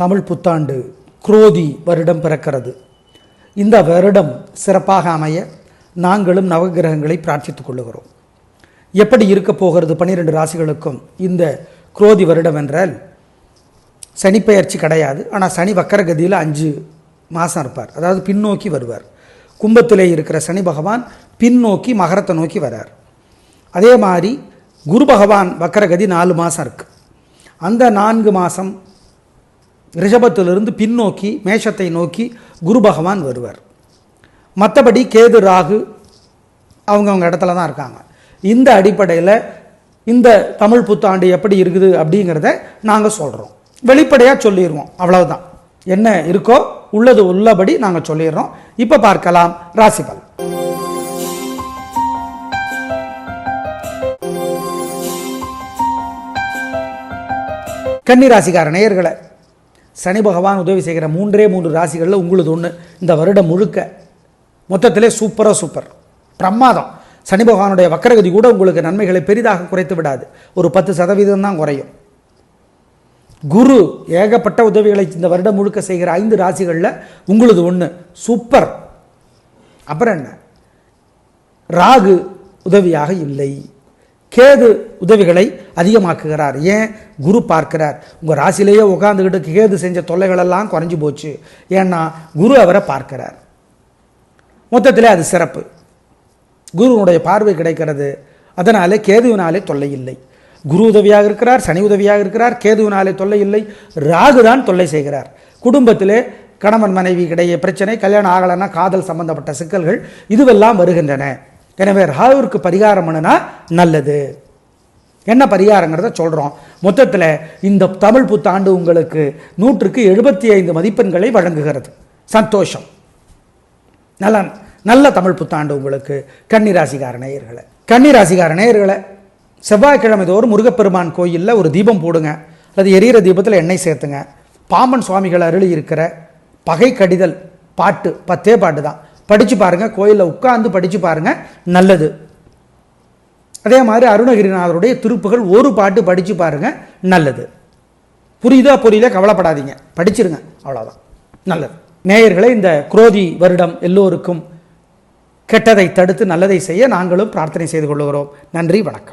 தமிழ் புத்தாண்டு குரோதி வருடம் பிறக்கிறது. இந்த வருடம் சிறப்பாக அமைய நாங்களும் நவகிரகங்களை பிரார்த்தித்துக் கொள்ளுகிறோம். எப்படி இருக்க போகிறது பன்னிரெண்டு ராசிகளுக்கும் இந்த குரோதி வருடம் என்றால் சனிப்பெயர்ச்சி கிடையாது. ஆனால் சனி வக்கரகதியில் அஞ்சு மாதம் இருப்பார். அதாவது பின்னோக்கி வருவார். கும்பத்திலே இருக்கிற சனி பகவான் பின்னோக்கி மகரத்தை நோக்கி வரார். அதே மாதிரி குரு பகவான் வக்கரகதி நாலு மாதம் இருக்குது அந்த நான்கு மாதம் ரிஷபத்திலிருந்து பின்னோக்கி மேஷத்தை நோக்கி குரு பகவான் வருவார். மற்றபடி கேது ராகு அவங்கவுங்க இடத்துல தான் இருக்காங்க. இந்த அடிப்படையில் இந்த தமிழ் புத்தாண்டு எப்படி இருக்குது அப்படிங்கிறத நாங்கள் சொல்கிறோம் வெளிப்படையாக சொல்லிடுவோம் அவ்வளவுதான். என்ன இருக்கோ உள்ளது உள்ளபடி நாங்கள் சொல்லிடுறோம். இப்போ பார்க்கலாம் ராசிபல் கன்னி ராசிக்கார நேயர்களை சனி பகவான் உதவி செய்கிற மூன்றே மூன்று ராசிகளில் உங்களுது ஒன்று இந்த வருடம் முழுக்க மொத்தத்திலே சூப்பராக சூப்பர். பிரமாதம். சனி பகவானுடைய வக்கரகதி கூட உங்களுக்கு நன்மைகளை பெரிதாக குறைத்து விடாது. ஒரு பத்து சதவீதம் தான் குறையும். குரு ஏகப்பட்ட உதவிகளை இந்த வருடம் முழுக்க செய்கிற ஐந்து ராசிகளில் உங்களுது ஒன்று சூப்பர். அப்புறம் என்ன? ராகு உதவியாக இல்லை. கேது உதவிகளை அதிகமாக்குகிறார். ஏன்? குரு பார்க்கிறார். உங்கள் ராசிலேயே உட்காந்துக்கிட்டு கேது செஞ்ச தொல்லைகளெல்லாம் குறைஞ்சு போச்சு. ஏன்னா குரு அவரை பார்க்கிறார். மொத்தத்தில் அது சிறப்பு. குருவனுடைய பார்வை கிடைக்கிறது. அதனாலே கேதுவினாலே தொல்லை இல்லை. குரு உதவியாக இருக்கிறார் சனி உதவியாக இருக்கிறார் கேதுவினாலே தொல்லை இல்லை. ராகு தான் தொல்லை செய்கிறார். குடும்பத்திலே கணவன் மனைவி இடையே பிரச்சனை கல்யாணம் ஆகலைன்னா காதல் சம்பந்தப்பட்ட சிக்கல்கள் இதுவெல்லாம் வருகின்றன. எனவே ராகுவிற்கு பரிகாரம் பண்ணுனா நல்லது. என்ன பரிகாரங்கிறத சொல்கிறோம் மொத்தத்தில் இந்த தமிழ் புத்தாண்டு உங்களுக்கு நூற்றுக்கு எழுபத்தி ஐந்து மதிப்பெண்களை வழங்குகிறது. சந்தோஷம். நல்ல நல்ல தமிழ் புத்தாண்டு உங்களுக்கு கன்னிராசிகார நேயர்களை. கன்னிராசிகார நேயர்களை செவ்வாய்க்கிழமை தோறும் முருகப்பெருமான் கோயிலில் ஒரு தீபம் போடுங்க. அல்லது எரியிற தீபத்தில் எண்ணெய் சேர்த்துங்க. பாம்பன் சுவாமிகள் அருளி இருக்கிற பகை கடிதல் பாட்டு பத்தே பாட்டு தான். படித்து பாருங்கள் கோயிலில் உட்காந்து படித்து பாருங்கள் நல்லது. அதே மாதிரி அருணகிரிநாதருடைய திருப்புகள் ஒரு பாட்டு படித்து பாருங்கள் நல்லது. புரியுதா புரியல கவலைப்படாதீங்க. படிச்சிருங்க அவ்வளோதான் நல்லது. நேயர்களை இந்த குரோதி வருடம் எல்லோருக்கும் கெட்டதை தடுத்து நல்லதை செய்ய நாங்களும் பிரார்த்தனை செய்து கொள்கிறோம் நன்றி வணக்கம்.